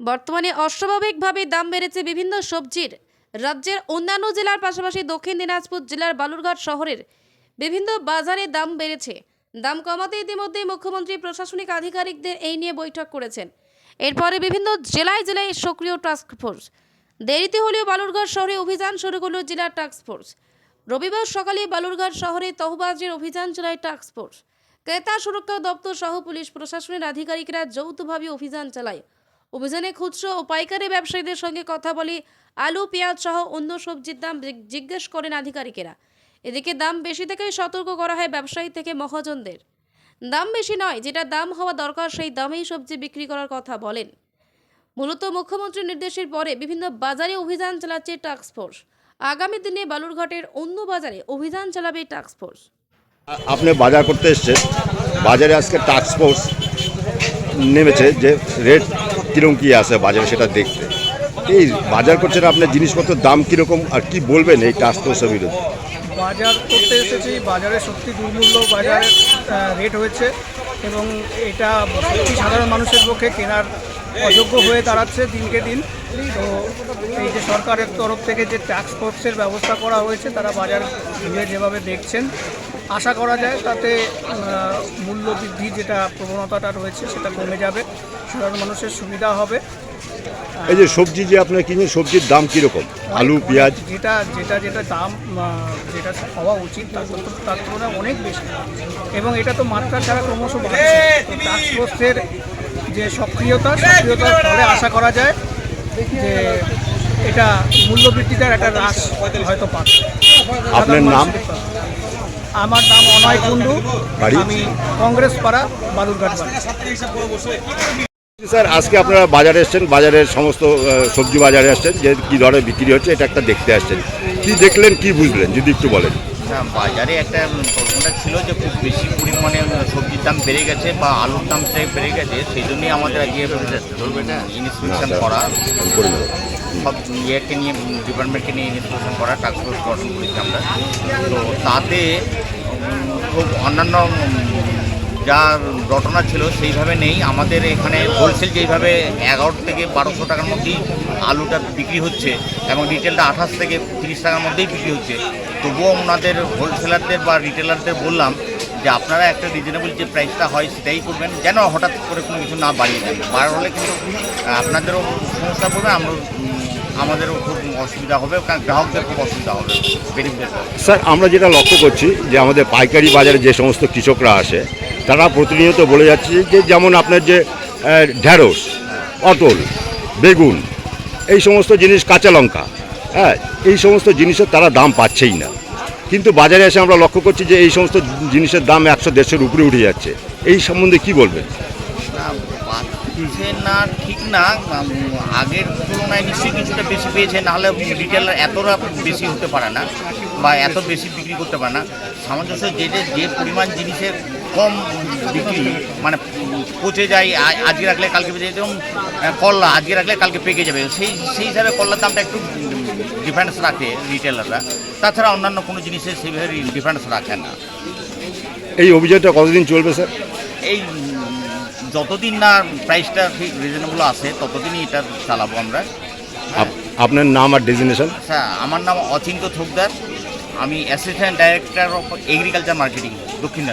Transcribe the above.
বর্তমানে অস্বাভাবিকভাবে দাম বেড়েছে বিভিন্ন সবজির। রাজ্যের অন্যান্য জেলার পাশাপাশি দক্ষিণ দিনাজপুর জেলার বালুরঘাট শহরের বিভিন্ন বাজারে দাম বেড়েছে। দাম কমাতে ইতিমধ্যেই মুখ্যমন্ত্রী, প্রশাসনিক আধিকারিকদের এই নিয়ে বৈঠক করেছেন। এরপরে বিভিন্ন জেলায় জেলায় সক্রিয় টাস্ক ফোর্স। দেরিতে হলেও বালুরঘাট শহরে অভিযান শুরু করল জেলার টাস্ক ফোর্স। রবিবার সকালে বালুরঘাট শহরে তহবাজের অভিযান চালায় ফোর্স। ক্রেতা সুরক্ষা দপ্তর সহ পুলিশ প্রশাসনের আধিকারিকরা যৌথভাবে অভিযান চালায়। অভিযানে খুচরো ও পাইকারি ব্যবসায়ীদের সঙ্গে কথা বলি আলু, পেঁয়াজ সহ অন্য সবজির দাম জিজ্ঞেস করেন আধিকারিকেরা। এদিকে দাম বেশি থেকেই সতর্ক করা হয় ব্যবসায়ী থেকে মহাজনদের। দাম বেশি নয়, যেটা দাম হওয়া দরকার সেই দামেই সবজি বিক্রি করার কথা বলেন। মূলত মুখ্যমন্ত্রীর নির্দেশের পরে বিভিন্ন বাজারে অভিযান চালাচ্ছে টাস্ক ফোর্স। আগামী দিনে বালুরঘাটের অন্য বাজারে অভিযান চালাবে টাস্ক ফোর্স। আপনি বাজার করতে এসছেন। বাজারে আজকে টাস্ক ফোর্স নেমেছে যে রেট কীরকম কী আছে বাজারে সেটা দেখতে। এই বাজার করছেন আপনার জিনিসপত্রের দাম কীরকম আর কি বলবেন এই ফোর্সের বিরুদ্ধে? বাজার করতে এসেছি, বাজারে সত্যি দুর্মূল্য বাজার রেট হয়েছে এবং এটা সাধারণ মানুষের পক্ষে কেনার অযোগ্য হয়ে দাঁড়াচ্ছে দিনকে দিন। তো এই যে সরকারের তরফ থেকে যে ট্যাক্স ফোর্সের ব্যবস্থা করা হয়েছে তারা বাজার ঘুরে যেভাবে দেখছেন আশা করা যায় তাতে মূল্য বৃদ্ধি যেটা প্রবণতাটা রয়েছে সেটা কমে যাবে সাধারণ মানুষের সুবিধা হবে। এই যে সবজি যে আপনার কিনছেন সবজির দাম কীরকম? আলু পেঁয়াজ? যেটা যেটা যেটা দাম যেটা হওয়া উচিত তার তার তুলনায় অনেক বেশি। এবং এটা তো মাত্রা ছাড়া ক্রমশ বাড়ছে। তো টাস্ক ফোর্সের যে সক্রিয়তা সক্রিয়তার ফলে আশা করা যায় যে এটা মূল্যবৃদ্ধিটার একটা হ্রাস হয়তো পাবে। আপনার নাম? আমার নাম অনয় কুণ্ডু। বাড়ি? আমি কংগ্রেস পাড়া বালুরঘাট স্যার আজকে আপনারা বাজারে এসছেন বাজারের সমস্ত সবজি বাজারে আসছেন যে কী দরে বিক্রি হচ্ছে এটা একটা দেখতে আসছেন। কি দেখলেন কি বুঝলেন যদি একটু বলেন। না বাজারে একটা প্রশ্নটা ছিল যে খুব বেশি পরিমাণে সবজির দাম বেড়ে গেছে বা আলুর দামটাই বেড়ে গেছে সেই জন্যই আমাদের আজকে ধরবে না ইনস্পেকশন করা। আমি করে। সব ইয়েকে নিয়ে ডিপার্টমেন্টকে নিয়ে ইনস্পেকশন করা টাস্ক ফোর্স গঠন করেছি আমরা। তো তাতে খুব অন্যান্য যা ঘটনা ছিল সেইভাবে নেই। আমাদের এখানে হোলসেল যেইভাবে এগারো থেকে বারোশো টাকার মধ্যেই আলুটা বিক্রি হচ্ছে এবং রিটেলটা আঠাশ থেকে তিরিশ টাকার মধ্যেই বিক্রি হচ্ছে। তবুও ওনাদের হোলসেলারদের বা রিটেলারদের বললাম যে আপনারা একটা রিজনেবল যে প্রাইসটা হয় সেটাই করবেন, যেন হঠাৎ করে কোনো কিছু না বাড়িয়ে দেন। বার হলে কিন্তু আপনাদেরও সমস্যা পড়বে, আমরা আমাদেরও খুব অসুবিধা হবে, কারণ গ্রাহকদের খুব অসুবিধা হবে স্যার, আমরা যেটা লক্ষ্য করছি যে আমাদের পাইকারি বাজারে যে সমস্ত কৃষকরা আসে তারা প্রতিনিয়ত বলে যাচ্ছে যে যেমন আপনার যে ঢ্যাঁড়স পটল বেগুন, এই সমস্ত জিনিস কাঁচা লঙ্কা হ্যাঁ এই সমস্ত জিনিসের তারা দাম পাচ্ছেই না। কিন্তু বাজারে এসে আমরা লক্ষ্য করছি যে এই সমস্ত জিনিসের দাম একশো দেড়শোর উপরে উঠে যাচ্ছে। এই সম্বন্ধে কি বলবেন? না ঠিক না। আগের তুলনায় নিশ্চয়ই কিছুটা বেশি পেয়েছে, নাহলে রিটেলার এতটা বেশি হতে পারে না। বা এত বেশি বিক্রি করতে পারে না। সামঞ্জস্য যে যে যে পরিমাণ জিনিসের কম বিক্রি মানে পচে যায় আজকে রাখলে কালকে পেয়ে যায় যেমন করলা আজকে রাখলে কালকে পেকে যাবে। সেই সেই হিসাবে করলার দামটা একটু ডিফারেন্স রাখে রিটেলাররা তাছাড়া অন্যান্য কোনো জিনিসের সেইভাবে ডিফারেন্স রাখে না। এই অভিযোগটা কতদিন চলবে স্যার? এই যতদিন না প্রাইসটা ঠিক রিজনেবল আসে ততদিনই এটা চালাবো আমরা। আপ- আপনার নাম আর ডেজিনেশন? আচ্ছা আমার নাম অচিন্ত থোকদার। আমি assistant director of agriculture marketing দক্ষিণ